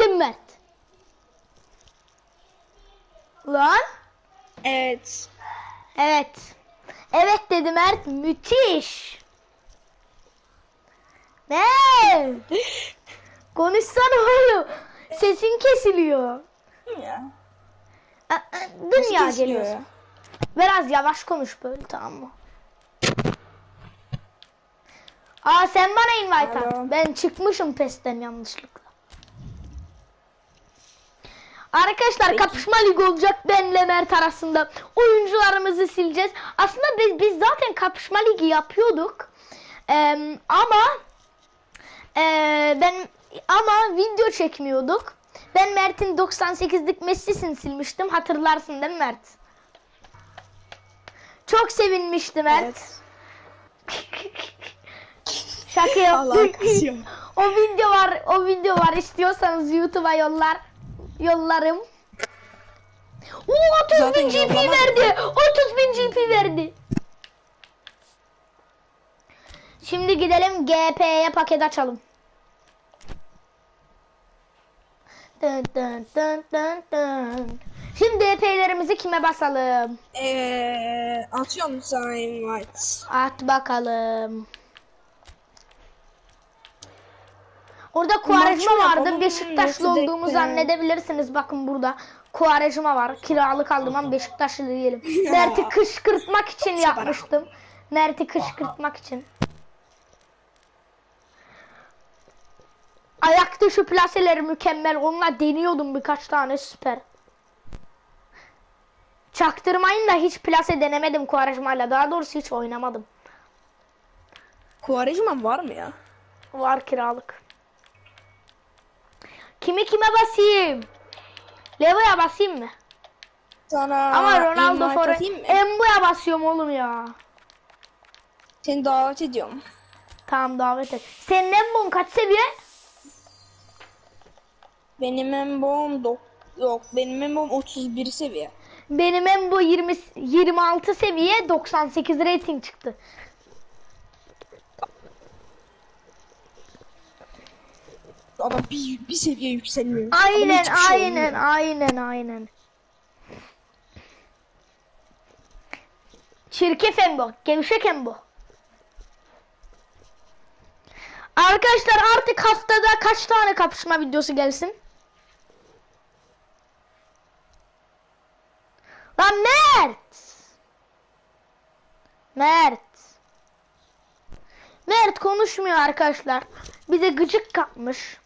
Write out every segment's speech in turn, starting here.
değil mi Mert? Lan? Evet. Evet. Evet dedi Mert. Müthiş. Ne? Konuşsana oğlum. Sesin kesiliyor. Ya. Dünya geliyor. Biraz yavaş konuş böyle tamam mı? Aa sen bana invite at. Ben çıkmışım pesten yanlışlıkla. Arkadaşlar kapışma ligi olacak benle Mert arasında. Oyuncularımızı sileceğiz. Aslında biz, biz zaten kapışma ligi yapıyorduk. Eee, ama eee, ben ama video çekmiyorduk. Ben Mert'in 98'lik Messi'sini silmiştim. Hatırlarsın değil mi Mert? Çok sevinmişti Mert. Evet. Şaka yaptım. O video var, o video var. İstiyorsanız YouTube'a yollar yollarım. Oo 30 Zaten bin GP yollamadım. verdi. 30 bin GP verdi. Şimdi gidelim GP'ye paket açalım. Dın dın dın dın dın. Şimdi DP'lerimizi kime basalım? Eee atıyorum sana invite. At bakalım. Orada Kuarejma Maçı vardı. Beşiktaşlı olduğumu zannedebilirsiniz. Bakın burada Kuarejma var. Kiralık aldım ama Beşiktaşlı. Ya. Mert'i kışkırtmak için yapmıştım. Mert'i kışkırtmak için. Ayak dışı plaseleri mükemmel. Onunla deniyordum birkaç tane süper. Çaktırmayın da hiç plase denemedim Kuarejma'yla. Daha doğrusu hiç oynamadım. Kuvarejma var mı ya? Var kiralık. Kimi kime basayım? Levo'ya basayım mı? Sana Ama Ronaldo mı? Embu'ya basıyorum oğlum ya. Seni davet ediyorum. Tamam davet et. Senin Embu'un kaç seviye? Benim embom dok yok benim embom 31 seviye. Benim Embu 20 26 seviye 98 rating çıktı. Adam bir, bir seviye yükselmiyor. Aynen şey aynen olmuyor. aynen aynen. Çirkef Embu, gevşek Embu. Arkadaşlar artık haftada kaç tane kapışma videosu gelsin? Lan Mert! Mert! Mert konuşmuyor arkadaşlar. Bize gıcık kapmış.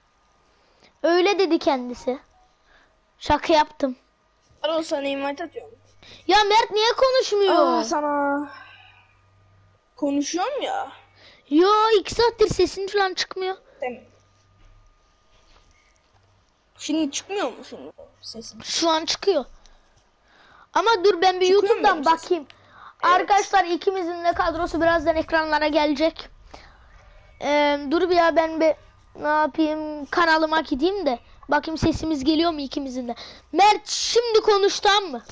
Öyle dedi kendisi. Şaka yaptım. Alo sana invite atıyorum. Ya Mert niye konuşmuyor? Aa, sana konuşuyorum ya. Yo iki saattir sesin falan çıkmıyor. Şimdi çıkmıyor mu şimdi sesim? Şu an çıkıyor. Ama dur ben bir Çıkıyor YouTube'dan bakayım. Arkadaşlar ikimizin de kadrosu birazdan ekranlara gelecek. Ee, dur bir ya ben bir ne yapayım kanalıma gideyim de bakayım sesimiz geliyor mu ikimizin de. Mert şimdi konuş tamam mı?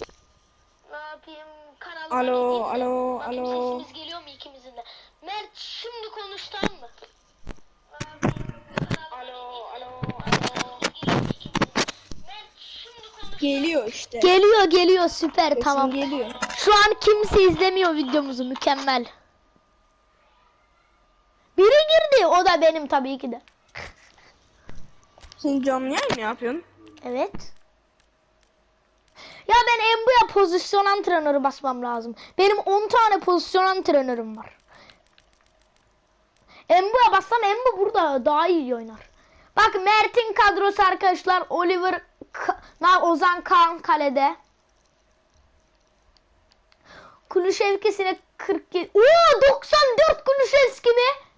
Ne yapayım kanalıma Alo, gideyim de alo, bakayım alo. sesimiz geliyor mu ikimizin de. Mert şimdi konuş tamam mı? Geliyor işte. Geliyor geliyor süper Sesim tamam. geliyor. Şu an kimse izlemiyor videomuzu mükemmel. Biri girdi o da benim tabii ki de. Sen canlı yayın mı yapıyorsun? Evet. Ya ben Embu'ya pozisyon antrenörü basmam lazım. Benim 10 tane pozisyon antrenörüm var. Embu'ya bassam Embu burada daha iyi oynar. Bak Mert'in kadrosu arkadaşlar Oliver Ka- Ozan Kaan kalede. Kulüşevski'sine 47. Oo 94 Kulüşevski mi?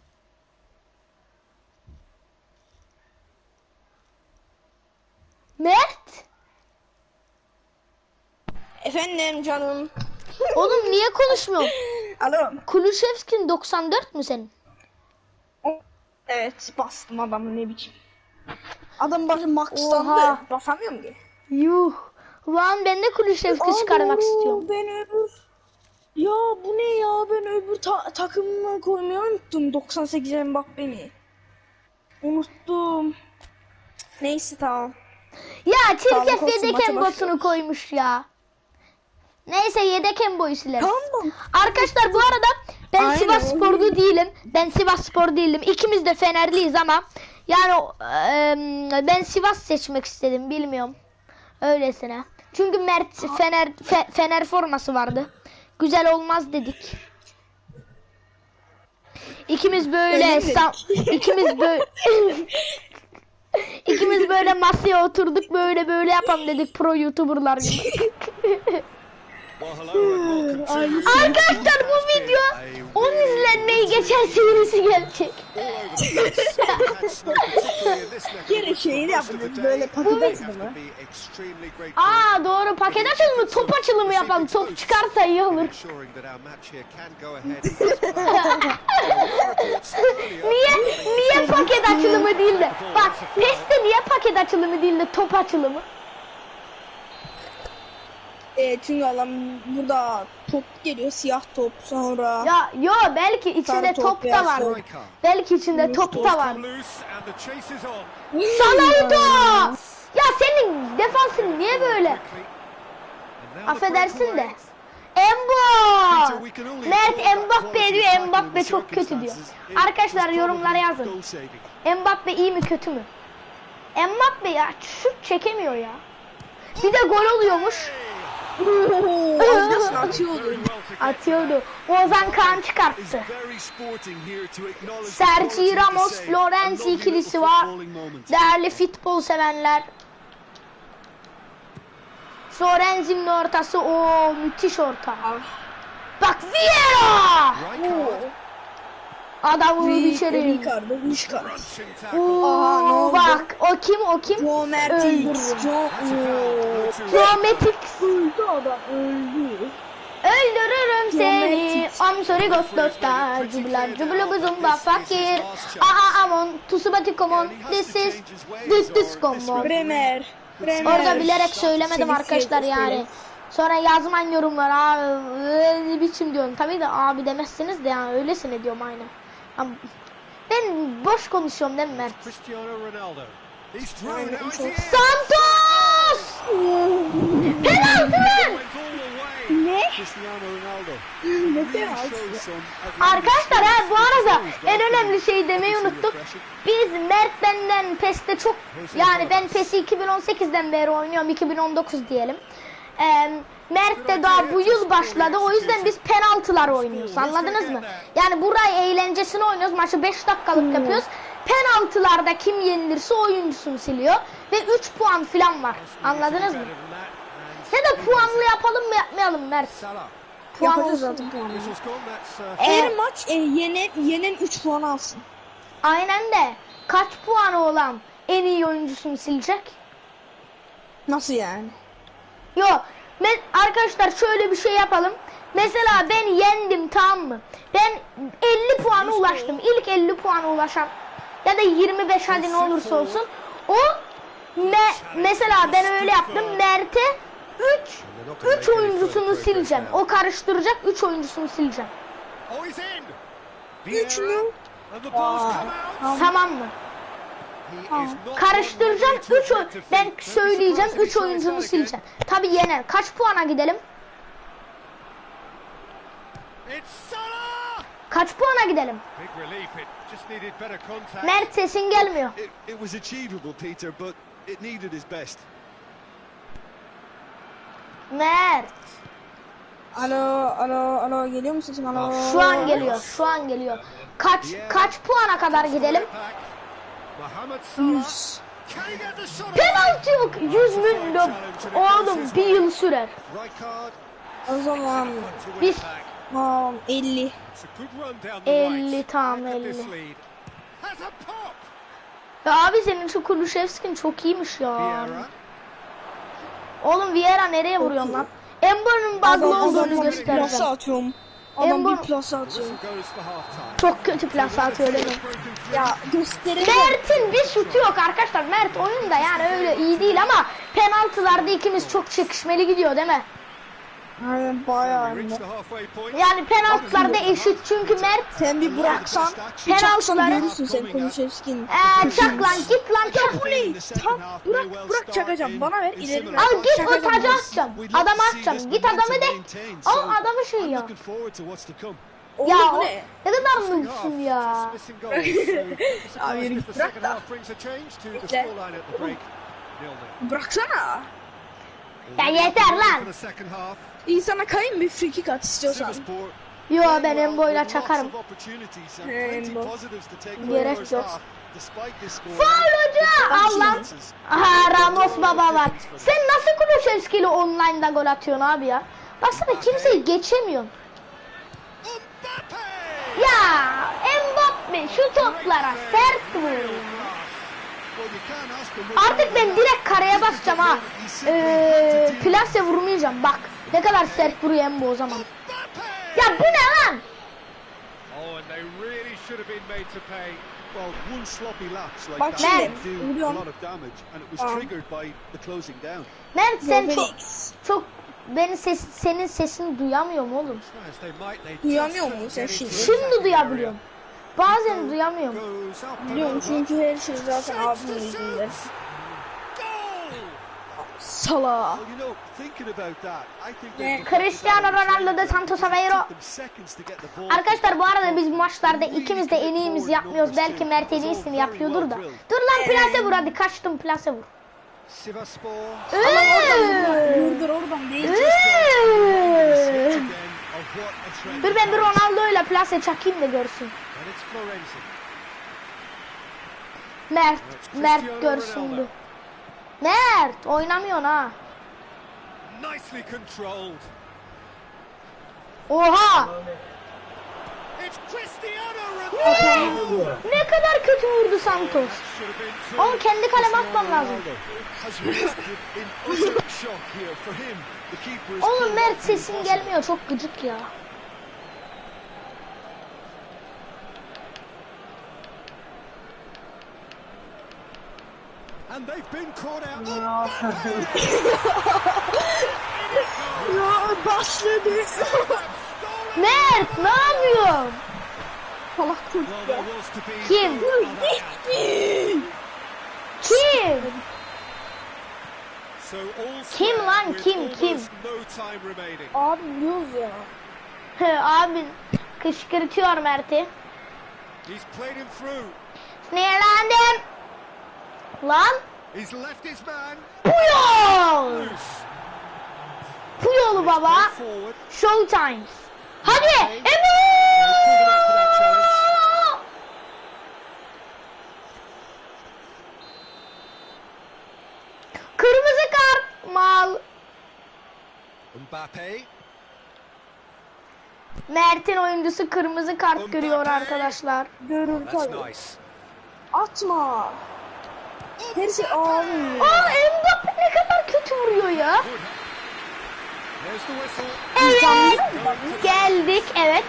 Mert? Efendim canım. Oğlum niye konuşmuyorsun? Alo. Kulüşevski'nin 94 mü senin? Evet bastım adamı ne biçim. Adam başı maxlandı. Basamıyorum ki. Yuh. Lan ben de Kulüşevski çıkarmak istiyorum. Ben öbür... Ya bu ne ya ben öbür ta takımıma koymayı unuttum 98'e bak beni. Unuttum. Neyse tamam. Ya çirkef olsun, yedek embosunu koymuş ya. Neyse yedek emboyu sileriz. Tamam. Arkadaşlar bu arada ben Aynen, Sivas sporlu değilim. Ben Sivas spor değilim. İkimiz de Fenerliyiz ama yani e, ben Sivas seçmek istedim bilmiyorum. Öylesine. Çünkü Mert Fener Fe- Fener forması vardı. Güzel olmaz dedik. İkimiz böyle Öyle mi sa- ikimiz böyle İkimiz böyle masaya oturduk böyle böyle yapalım dedik pro youtuberlar gibi. Arkadaşlar bu video 10 izlenmeyi geçen serisi gelecek. Gene şeyi yapacağız, böyle paket açılımı. Aa doğru paket açılımı top açılımı yapalım. Top çıkarsa iyi olur. Niye niye paket açılımı değil de bak PES'te niye paket açılımı değil de top açılımı? E, çünkü adam burada top geliyor siyah top sonra. Ya yo belki içinde top, top da var. top. Belki içinde top da var. Salah'da! Ya senin defansın niye böyle? Affedersin de. Embo! Mert Mbappe diyor, Mbappe çok kötü diyor. Arkadaşlar yorumlara yazın. Mbappe iyi mi kötü mü? Mbappe ya şut çekemiyor ya. Bir de gol oluyormuş. Oo, kalsın atıyordu. Atıyordu. Ozan Kaan çıkarttı. Sergio Ramos, Florenzi ikilisi var. Değerli futbol sevenler. Florenzi'nin ortası o müthiş orta. Bak Vieira! Adam vurdu içeri. Ricardo, Ricardo. Oo, ne oldu? bak o kim o kim? Oo. Geometrik Öldü adam öldü. Öldürürüm seni. I'm sorry ghost dosta. Cubla cubla buzumba fakir. Aha amon. Tusubati komon. This is this this komon. Bremer. Bremer. Orada bilerek söylemedim arkadaşlar yani. Sonra yazmayın yorumlara abi biçim diyorum. Tabii de abi demezsiniz de yani öylesine diyorum aynen. Ama ben boş konuşuyorum değil mi Mert? Santos! Penaltı lan! Ne? Ne penaltı? Arkadaşlar ha bu arada en önemli şeyi demeyi unuttuk. Biz Mert benden PES'te çok yani ben PES'i 2018'den beri oynuyorum 2019 diyelim. Ee, Mert de daha bu yıl başladı o yüzden biz penaltılar oynuyoruz anladınız mı? Yani burayı eğlencesini oynuyoruz maçı 5 dakikalık yapıyoruz. Penaltılarda kim yenilirse oyuncusunu siliyor ve 3 puan falan var anladınız mı? Ya da puanlı yapalım mı yapmayalım Mert? Puan Yapacağız olsun. zaten puanı. Ee, Her maç e, yenen, yenen 3 puan alsın. Aynen de kaç puanı olan en iyi oyuncusunu silecek? Nasıl yani? Yo me- arkadaşlar şöyle bir şey yapalım. Mesela ben yendim tamam mı? Ben 50 puana ulaştım. İlk 50 puana ulaşan ya da 25 hadi ne olursa olsun. O me- mesela ben öyle yaptım. Mert'e 3 3 oyuncusunu sileceğim. O karıştıracak 3 oyuncusunu sileceğim. Üç mü? Tamam mı? Karıştıracağım 3 ben söyleyeceğim 3 oyuncunu sileceğim. Tabi yener. Kaç puana gidelim? Kaç puana gidelim? Mert sesin gelmiyor. It, it was achievable, Peter, but it needed his best. Mert. Alo, alo, alo geliyor musun sesim? Alo. Şu an geliyor. Şu an geliyor. Kaç kaç puana kadar gidelim? Mohamed Salah. Yüz. Can he get the shot away? Penaltı yok. 100 milyon. Oğlum bir yıl sürer. O zaman Biz tamam 50. It's a good run down the 50 right. tam Back at this 50. lead. Has a pop. Ya abi senin şu Kulüşevski'nin çok iyiymiş ya. Oğlum Vieira nereye vuruyorsun lan? Embo'nun bug'lı olduğunu göstereceğim. atıyorum. Adam bir plasa atıyor. Çok kötü plas atıyor mi? Ya gösterelim. Mert'in bir şutu yok arkadaşlar. Mert oyunda yani öyle iyi değil ama penaltılarda ikimiz çok çekişmeli gidiyor değil mi? Aynen bayağı point. Yani penaltılarda eşit çünkü Mert Sen bir bıraksan Penaltıları- görürsün sen Kulusevski'nin. Ee, çak lan git lan çak. Bu ne? Tam bırak bırak çakacağım. Bana ver ileri ver. Al git o atacağım. See atacağım. Git adamı de. Al adamı şey ya. Oğlum Ya bu ne? ne kadar mutlusun half, ya. Abi yürü bırak da. Nil-nil. Bıraksana. Ya yeter lan. For the second half, İyi sana kayayım bir free kick at istiyorsan. Yo ben Embo'yla çakarım. plenty Embo. Gerek yok. Faul hoca. Al lan. Chances. Aha Ramos baba var. Sen nasıl Kulusevski ile online'da gol atıyorsun abi ya? Baksana kimseyi geçemiyorsun. Ya Mbappe şu toplara sert vur. Well, you can't ask for much Artık ben direkt kareye basacağım ha. Ee, plase vurmayacağım bak. Ne kadar sert vuruyor Embo o zaman. Ya bu ne lan? Oh, and they really should have been made to pay. Well, one sloppy lapse like Bak closing down. Mert sen çok çok benim ses senin sesini oğlum. They might, they Duyamıyor couldn't sen şimdi? Şimdi duyabiliyorum. Bazen duyamıyorum. Biliyorum çünkü her şey zaten abimin yüzünden. Ne? they've Cristiano Ronaldo da Santos Aveiro. Arkadaşlar bu arada biz bu maçlarda ikimiz de en iyimizi yapmıyoruz. Belki Mert en iyisini yapıyordur da. Dur lan plase vur hadi kaçtım plase vur. Sivasspor Ee, Vurdur oradan değil. ee. Dur ben bir Ronaldo ile plase çakayım da görsün. Mert, Mert görsün dur. Mert oynamıyorsun ha. Nicely controlled. Oha! Ne? Ne kadar kötü vurdu Santos. Oğlum kendi kaleme atmam lazım. Oğlum Mert sesin gelmiyor çok gıcık ya. And they've been caught out. Ya başladı. Mert ne yapıyorsun? Salak kurt ya. Kim? Kim? Kim lan, kim, kim? Abi biliyoruz ya. Abi kışkırtıyor Mert'i. He's played him through. Sinirlendim. Lan He's left his man Puyol. Puyol baba. Showtime. Hadi. Emre. Kırmızı kart mal. Mbappe. Mert'in oyuncusu kırmızı kart görüyor arkadaşlar. Görür tabii. nice. Atma. Her şey abi. Aa Mbappe ne kadar kötü vuruyor ya. Evet. Geldik evet.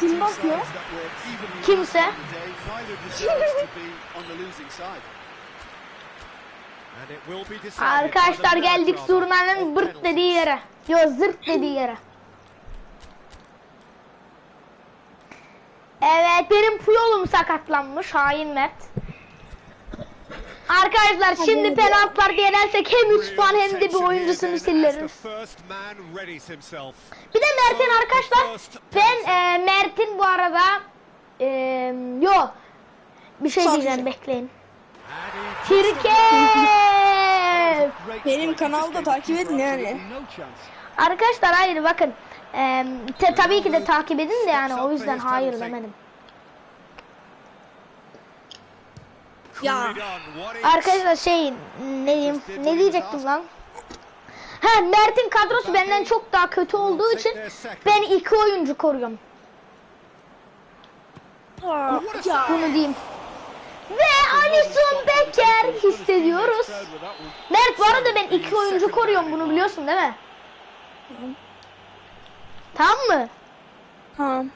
Kim bakıyor? Kimse. Arkadaşlar geldik zurnanın bırt dediği yere. Yo zırt dediği yere. Evet benim Puyol'um sakatlanmış hain Mert. Arkadaşlar şimdi penaltılar yenersek hem 3 puan hem de bir oyuncusunu sileriz. Bir de Mert'in arkadaşlar ben e, Mert'in bu arada e, yo bir şey diyeceğim bekleyin. Türkiye Benim kanalda takip edin yani. Arkadaşlar hayır bakın. Eee, te- tabii ki de takip edin de yani o yüzden hayır demedim. Ya. Arkadaşlar şey ne diyeyim ne diyecektim lan? Ha Mert'in kadrosu benden çok daha kötü olduğu için ben iki oyuncu koruyorum. Ya. Bunu diyeyim. Ve Alisson Becker hissediyoruz. Mert bu arada ben iki oyuncu koruyorum bunu biliyorsun değil mi? Tamam mı? Tamam.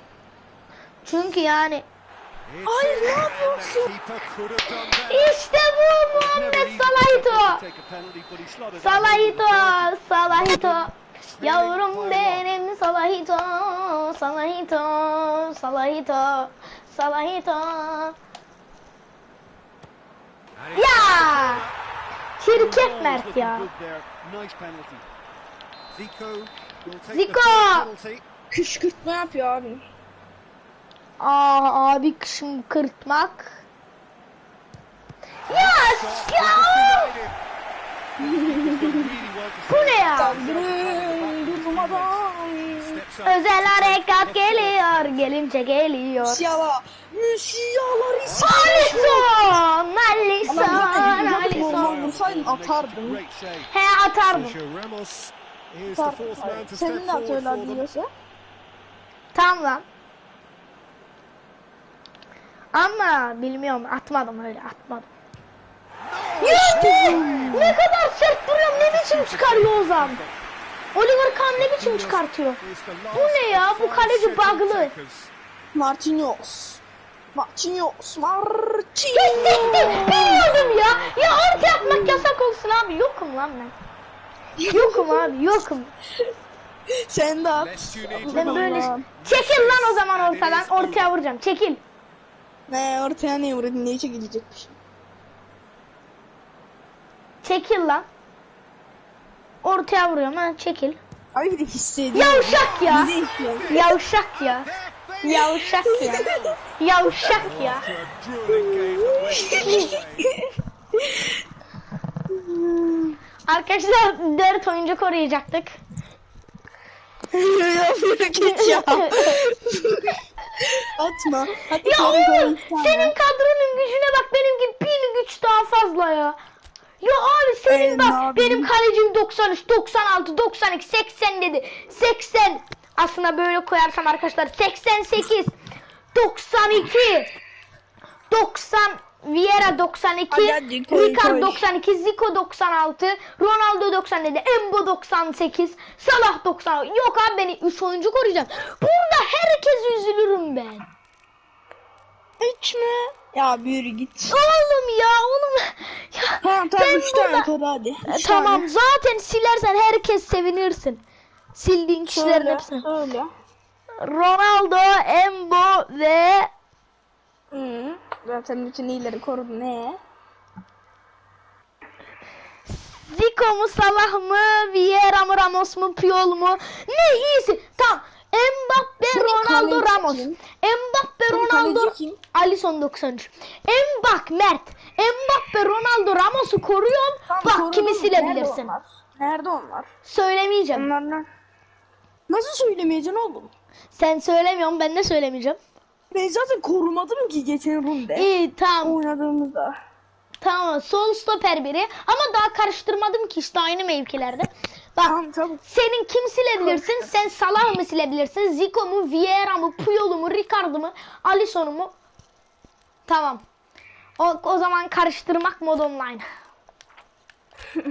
Çünkü yani Hayır ne yapıyorsun? işte bu Muhammed Salahito. Salahito, Salahito. Yavrum benim salahito, salahito, salahito, salahito. Ya! Şirket Mert ya. Zico. Kışkırtma yapıyor abi. Aa abi kışım kırtmak. Ya ya bu ne ya? Özel harekat geliyor, gelince geliyor. Musiala risk. Alisson, Alisson, Normal Alisson. vursaydın atardın. He atardım. Senin de atıyorlar diyorsa. Tamam lan. Ama bilmiyorum atmadım öyle atmadım. Yürü! Ne kadar sert duruyorum ne biçim çıkarıyor Ozan. Oliver Kahn ne biçim çıkartıyor. Bu ne ya? Bu kaleci bug'lı. Marquinhos. Marquinhos. Marquinhos. biliyordum ya. Ya orta yapmak yasak olsun abi. Yokum lan ben. Yokum abi yokum. Sen de at. Ben böyle... Çekil lan o zaman ortadan. Ortaya vuracağım. Çekil. Ne ortaya ne vurdun? Neyi çekilecekmiş? Çekil lan. Ortaya vuruyorum ha çekil. Abi bir de hissediyor. Yavşak ya. Bir de hissediyor. Yavşak ya. Yavşak ya. Yavşak ya. Arkadaşlar dört oyuncu koruyacaktık. ya böyle geç ya. Atma. Hadi Ya oğlum senin kadronun gücüne bak benimki bin güç daha fazla ya. Ya abi senin Ee, bak benim kalecim 93, 96, 92, 80 dedi. 80 aslında böyle koyarsam arkadaşlar 88, 92, 90 Vieira 92, Hadi hadi, koy, Ricard koy. 92, Zico 96, Ronaldo 97, Embo 98, Salah 90. Yok abi beni 3 oyuncu koruyacağım. Burada herkes üzülürüm ben. Hiç mi? Ya büyür git. Oğlum ya oğlum. Ya, Tamam tamam ben 3 tane burada- koru hadi. E, tamam tane. zaten silersen herkes sevinirsin. Sildiğin kişilerin Söyle, hepsini. söyle. Ronaldo, Embo ve Hı. Zaten bütün iyileri korudun. Ne? Zico mu Salah mı Vieira mı Ramos mu Puyol mu? Ne iyisi? Tamam. Mbappe, Senin Ronaldo, Ramos. kim? Mbappe, Senin Ronaldo, kim? Alisson 93. Mbappe, Mert. Mbappe, Ronaldo, Ramos'u koruyorum. Bak korudun. kimi Nerede silebilirsin. onlar? Nerede onlar? Söylemeyeceğim. Onlar ne? Nasıl söylemeyeceksin oğlum? Sen söylemiyorsun ben de söylemeyeceğim. Ben zaten korumadım ki geçen runde. İyi tamam. Oynadığımızda. Tamam sol stoper biri ama daha karıştırmadım ki işte aynı mevkilerde. Bak Tamam tamam. senin kim silebilirsin? Sen Salah mı silebilirsin? Zico mu, Vieira mı, Puyol'u mu, Ricardo mu, Alisson'u mu? Tamam. O, o zaman karıştırmak mod online.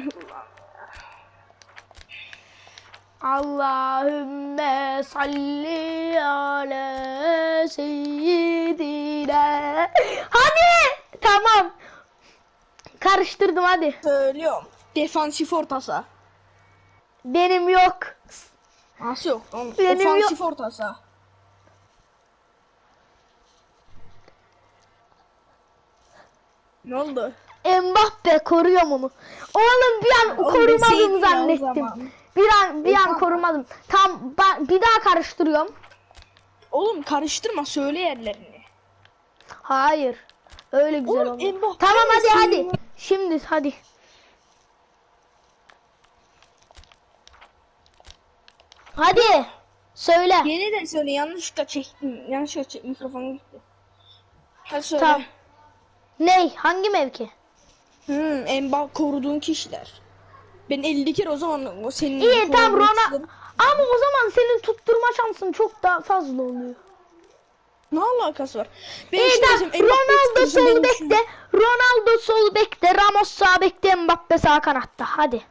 Allahümme salli ala seyyidina. Hadi. Tamam. Karıştırdım hadi. Söylüyorum. Defansif orta saha. Benim yok. Nasıl yok? Oğlum, Benim Ofansif orta saha. Ne oldu? Mbappe koruyor onu. Oğlum bir an korumadım zannettim. Bir an bir an korumadım. Tam bir daha karıştırıyorum. Oğlum karıştırma söyle yerlerini. Hayır. Öyle güzel Oğlum, oldu. Mbappe Tamam hadi misin hadi. ya? Şimdi hadi. Hadi. Söyle. Yeniden söyle yanlışlıkla çektim. Yanlışlıkla çek mikrofonu gitti. Hadi söyle. Tamam. Ney? Hangi mevki? Hmm, en bak koruduğun kişiler. Ben 50 kere o zaman o senin İyi tamam Rona. Ama o zaman senin tutturma şansın çok daha fazla oluyor. Ne alakası var? Ben İyi şimdi tamam. Ronaldo sol bekte. Ronaldo sol bekte. Ramos sağ bekte. Mbappe sağ kanatta. Hadi.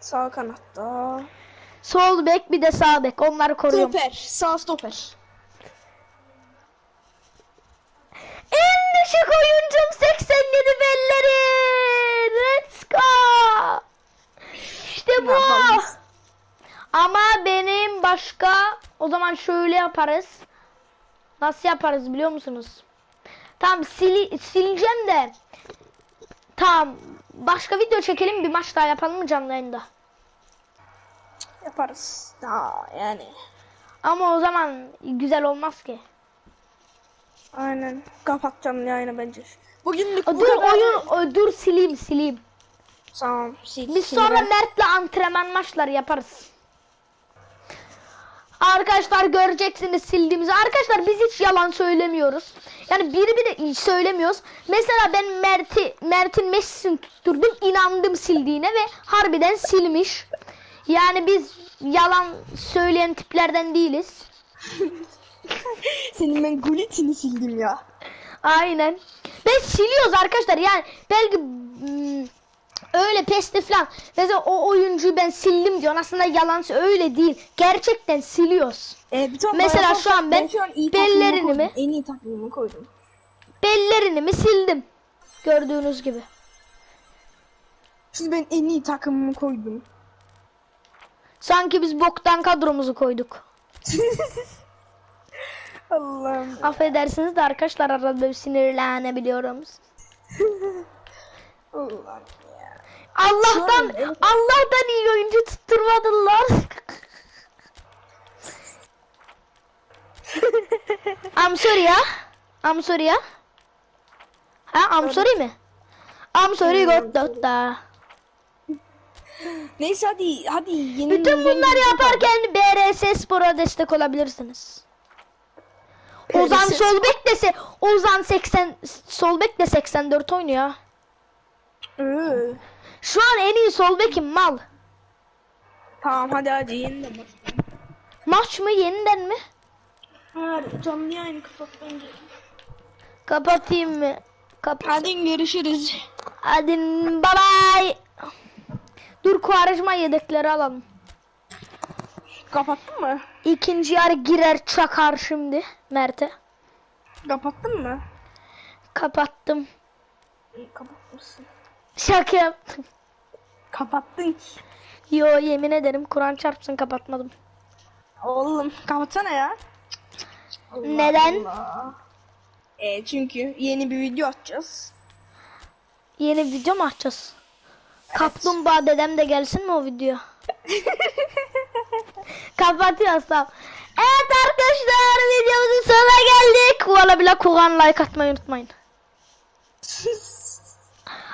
Sağ kanatta. Sol bek bir de sağ bek. Onları koruyorum. Stoper. Sağ stoper. Zaman şöyle yaparız. Nasıl yaparız biliyor musunuz? Tamam sili, sileceğim de. Tamam. Başka video çekelim bir maç daha yapalım mı canlı yayında? Yaparız. Daha yani. Ama o zaman güzel olmaz ki. Aynen. Kapatacağım yayını bence. Bugünlük O, bu dur kadar. oyun o, dur sileyim sileyim. Tamam. Sil, Biz sonra. Mert'le antrenman maçları yaparız. Arkadaşlar göreceksiniz sildiğimizi. Arkadaşlar biz hiç yalan söylemiyoruz. Yani biri söylemiyoruz. Mesela ben Mert'i Mert'in Messi'sini tutturdum. inandım sildiğine ve harbiden silmiş. Yani biz yalan söyleyen tiplerden değiliz. Senin ben gulitini sildim ya. Aynen. Ve siliyoruz arkadaşlar. Yani belki hmm, öyle pesti falan. Mesela o oyuncuyu ben sildim diyor. Aslında yalan öyle değil. Gerçekten siliyoruz. Ee, bir Mesela şu an ben şu an iyi bellerini mi? En iyi takvimimi koydum. Bellerini mi sildim. Gördüğünüz gibi. Şimdi ben en iyi takımımı koydum. Sanki biz boktan kadromuzu koyduk. Allah'ım. Affedersiniz de arkadaşlar arada bir sinirlenebiliyorum. Allah'ım ya. Allah'tan evet. Allah'tan iyi oyuncu tutturmadılar. I'm sorry ya. I'm sorry ya. Ha I'm sorry mi? I'm sorry God Dota. Neyse hadi hadi yeni Bütün bunları yaparken BRS Spor'a destek olabilirsiniz. Ozan BRS Solbek de se Ozan 80 Solbek de 84 oynuyor. Şu an en iyi Solbek'im mal. Tamam hadi hadi yeniden. Maç mı yeniden mi? Hadi canlı yayını kapat bence. Kapatayım mı? Kap Hadi görüşürüz. Hadi bye bye. Dur Kuvarecma yedekleri alalım. Kapattın mı? İkinci yarı girer çakar şimdi Mert'e. Kapattın mı? Kapattım. İyi kapatmışsın. Şaka yaptım. Kapattın ki. Yo yemin ederim Kur'an çarpsın kapatmadım. Oğlum kapatsana ya. Allah Neden? Allah. E, çünkü yeni bir video atacağız. Yeni video mu açacağız? Kaplumbağa dedem de gelsin mi o video? Kapatıyoruz tamam. Evet arkadaşlar videomuzun sonuna geldik. Valla bile Kur'an like atmayı unutmayın.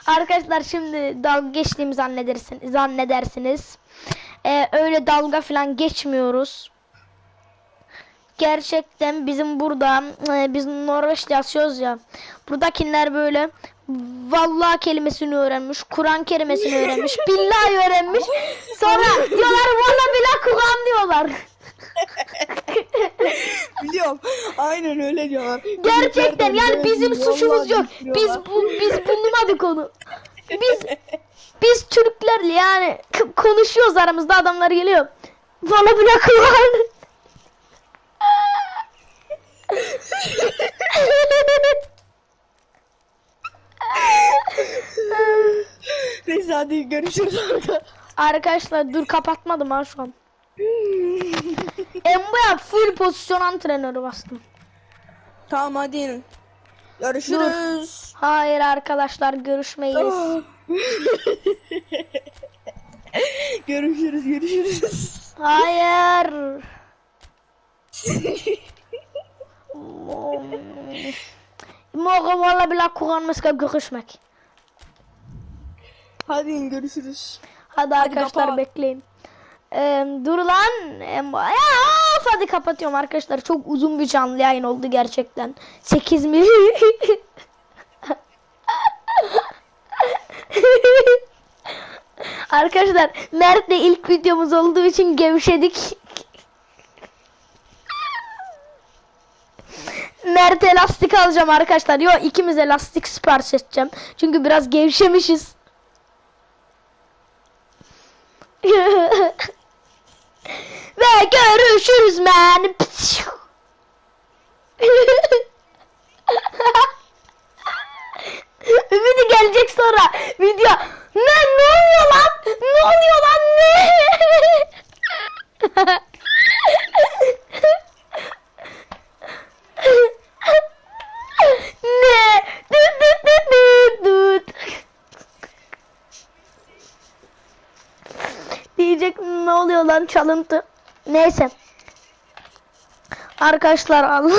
Arkadaşlar şimdi dalga geçtiğimi zannedersiniz. zannedersiniz. Ee, öyle dalga falan geçmiyoruz. Gerçekten bizim burada e, biz Norveç'te yaşıyoruz ya. Buradakiler böyle vallahi kelimesini öğrenmiş, Kur'an kelimesini öğrenmiş, billahi öğrenmiş. Sonra diyorlar valla bile Kur'an diyorlar. Biliyorum. Aynen öyle diyorlar. Gerçekten yani bizim suçumuz yok. Biz bu biz bulmadık onu. Biz biz Türklerle yani konuşuyoruz aramızda adamlar geliyor. Bana Kur'an. Neyse hadi görüşürüz orada. Arkadaşlar dur kapatmadım ha şu an. Embo'ya full pozisyon antrenörü bastım. tamam hadi. Görüşürüz. Hayır arkadaşlar görüşmeyiz. görüşürüz görüşürüz. Hayır. Morgen valla bile Kur'an ska görüşmek. Hadi görüşürüz. Hadi arkadaşlar kapat. bekleyin. Ee, dur lan. Embo. Ya of, hadi kapatıyorum arkadaşlar. Çok uzun bir canlı yayın oldu gerçekten. 8 mil. arkadaşlar Mert'le ilk videomuz olduğu için gevşedik. Mert'e lastik alacağım arkadaşlar. Yo ikimiz de lastik sipariş edeceğim. Çünkü biraz gevşemişiz. Ve görüşürüz man. Ümidi gelecek sonra video. Ne ne oluyor lan? Ne oluyor lan ne? Lan çalıntı. Neyse. Arkadaşlar Allah.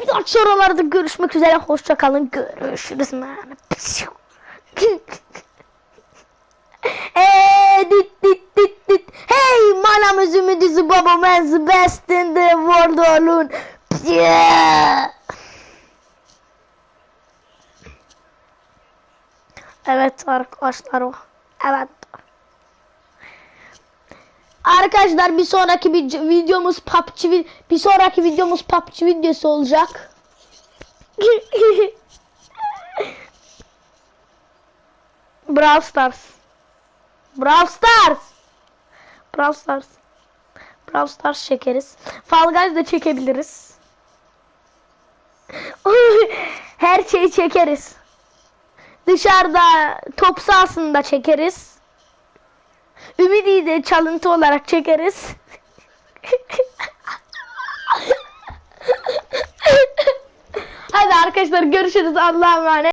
Bir dahaki sorularda görüşmek üzere. Hoşça kalın. Görüşürüz. Hey, dit dit dit dit. Hey, my name is Ümit is Baba man's best in the world alone. Yeah. Evet arkadaşlar o. Evet. Arkadaşlar bir sonraki videomuz PUBG bir sonraki videomuz PUBG videosu olacak. Brawl Stars. Brawl Stars. Brawl Stars. Brawl Stars çekeriz. Fall Guys da çekebiliriz. Her şeyi çekeriz. Dışarıda top sahasında çekeriz. Ümidi'yi de çalıntı olarak çekeriz. Hadi arkadaşlar görüşürüz. Allah'a emanet.